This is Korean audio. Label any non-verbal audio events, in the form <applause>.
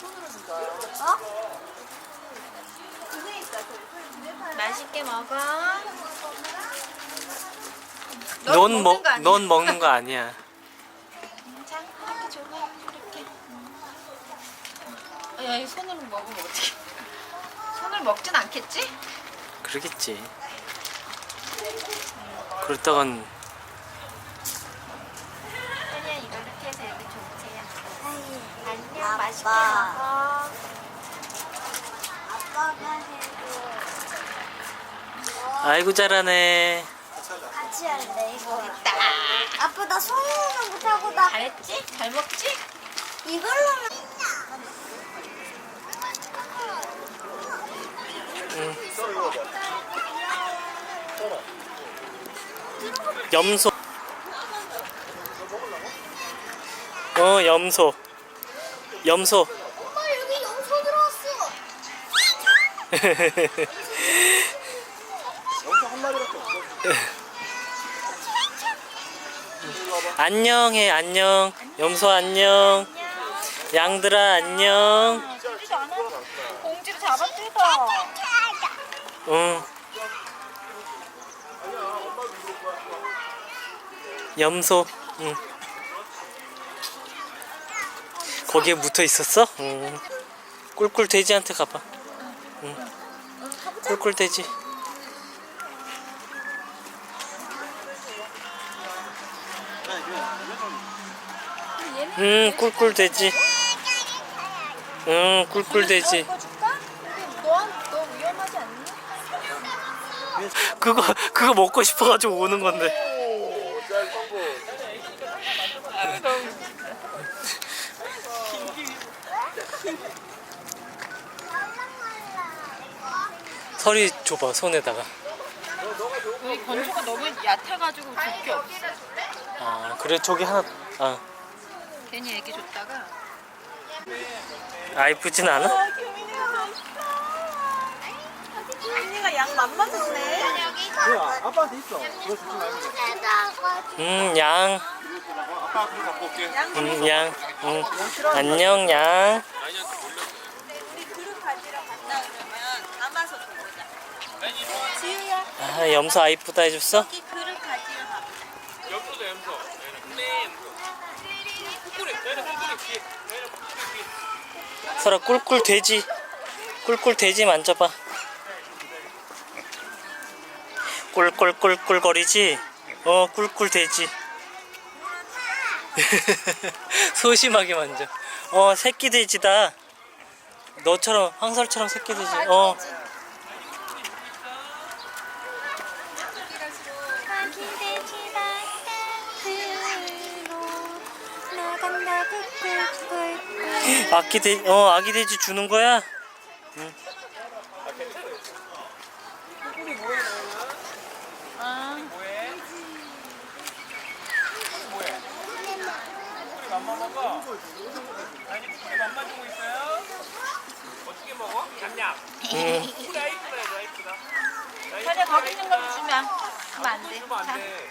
손으로 묻어요. 어? 그네 있다. 맛있게 먹어. 넌, 먹? 넌 먹는 거 아니야. 자, 이렇게 줘봐. 이렇게. 아, 야, 이 손으로 먹으면 어떡해. 손을 먹진 않겠지? 그러겠지. 그렇다간 아니야, 이거 이렇게 해서 이렇게 줘보세요. 안녕, 아빠. 맛있게 먹어. 아빠가 해도 아이고 잘하네. 같이 할래 이거. 딱. 아빠 나 손으로는 못하고 나 잘했지? 잘 먹지? 이걸로는. 염소. 어 염소. 염소. 엄마 여기 용서 들어왔어. <laughs> 안녕해 안녕. 염소 안녕. 양들아 안녕. 공지를 잡아뜯어. 응. 염소. 응. 거기에 묻어 있었어? 응. 꿀꿀 돼지한테 가봐. 응. 꿀꿀 돼지. 응, 꿀꿀 돼지. 응, 꿀꿀 돼지. 이거 줄까? 근데 너한 너 위험하지 않니? 그거 그거 먹고 싶어가지고 오는 건데. 서리 줘봐 손에다가. 여기 건조가 너무 얕아가지고 줄게 없어. 아 그래 저기 하나. 아, 괜히 애기 줬다가. 아 이쁘진 않아? 언니가 양 만만했네. 야, 아빠한테 있어. 그거 주지 말고. 음 양. 아빠 그거 갖고 올게. 음 양. 음 안녕 양. 우리 그릇 가지러 간다 그러면 담아서 줘보자. 지우야 아 염소 아 이쁘다 해줬어? 여기 그릇 가지러 가. 염소도 염소. 네, 염소. 꿀꿀이. 설아 꿀꿀 돼지. 꿀꿀 돼지 만져봐. 꿀꿀꿀꿀 거리지? 어 꿀꿀 돼지. <laughs> 소심하게 만져. 어 새끼 돼지다. 너처럼 황설처럼 새끼 돼지. 어. 아기 돼, 어 아기 돼지 주는 거야? 아, 뭐해? 뭐해? 꿀꿀이 맘마 먹어? 아니, 꿀꿀이 맘마 주고 있어요? 어떻게 먹어? 냠냠. 응. 꿀이 아이쁘다, 얘도 아이쁘다. 전에 거기 있는 걸 주면 주면 안 돼. 주면 안 자, 돼.